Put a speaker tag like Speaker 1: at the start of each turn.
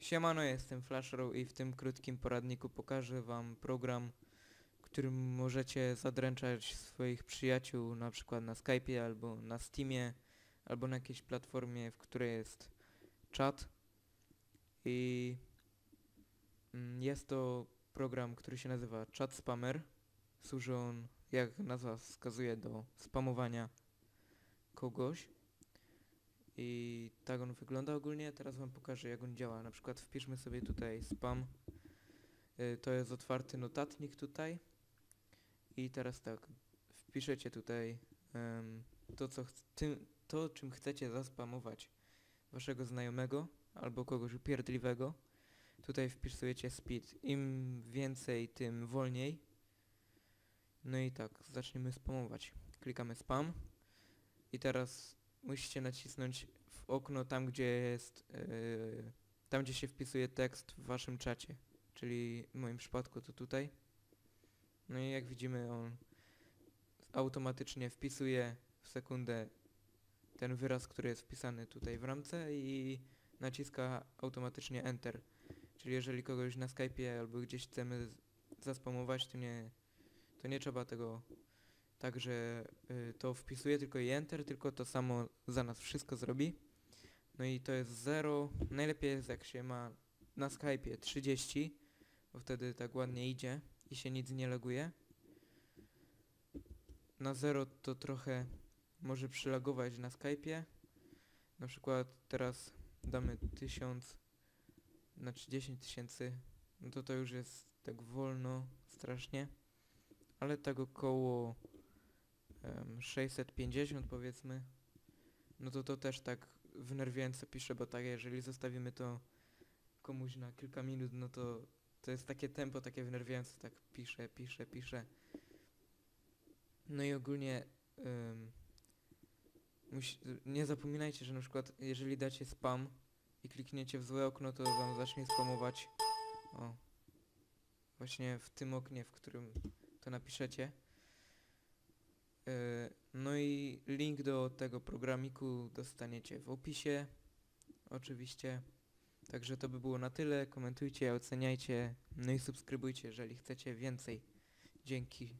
Speaker 1: Siemano, jestem Flashrow i w tym krótkim poradniku pokażę wam program, którym możecie zadręczać swoich przyjaciół na przykład na Skype'ie albo na Steamie albo na jakiejś platformie, w której jest czat i mm, jest to program, który się nazywa Chat Spammer. Służy on, jak nazwa wskazuje, do spamowania kogoś. I tak on wygląda ogólnie. Teraz wam pokażę jak on działa. Na przykład wpiszmy sobie tutaj spam. Y, To jest otwarty notatnik tutaj. I teraz tak, wpiszecie tutaj em, to, co tym, to, czym chcecie zaspamować waszego znajomego albo kogoś upierdliwego. Tutaj wpisujecie speed. Im więcej, tym wolniej. No i tak, zaczniemy spamować. Klikamy spam. I teraz musicie nacisnąć w okno tam, gdzie jest, yy, tam gdzie się wpisuje tekst w waszym czacie, czyli w moim przypadku to tutaj. No i jak widzimy on automatycznie wpisuje w sekundę ten wyraz, który jest wpisany tutaj w ramce i naciska automatycznie Enter. Czyli jeżeli kogoś na Skype'ie albo gdzieś chcemy zaspamować, to nie, to nie trzeba tego tak, że y, to wpisuje tylko i Enter, tylko to samo za nas wszystko zrobi. No i to jest 0. Najlepiej jest jak się ma na Skype'ie 30, bo wtedy tak ładnie idzie i się nic nie loguje. Na 0 to trochę może przylagować na Skype'ie. Na przykład teraz damy 1000, znaczy 10 tysięcy, no to to już jest tak wolno strasznie. Ale tak około em, 650 powiedzmy, no to to też tak wnerwiająco pisze, bo tak jeżeli zostawimy to komuś na kilka minut, no to to jest takie tempo, takie wnerwiające, tak pisze, pisze, pisze. No i ogólnie em, musi, nie zapominajcie, że na przykład jeżeli dacie spam i klikniecie w złe okno, to wam zacznie spamować o właśnie w tym oknie, w którym to napiszecie. Yy, No i link do tego programiku dostaniecie w opisie, oczywiście. Także to by było na tyle. Komentujcie, oceniajcie, no i subskrybujcie, jeżeli chcecie więcej. Dzięki.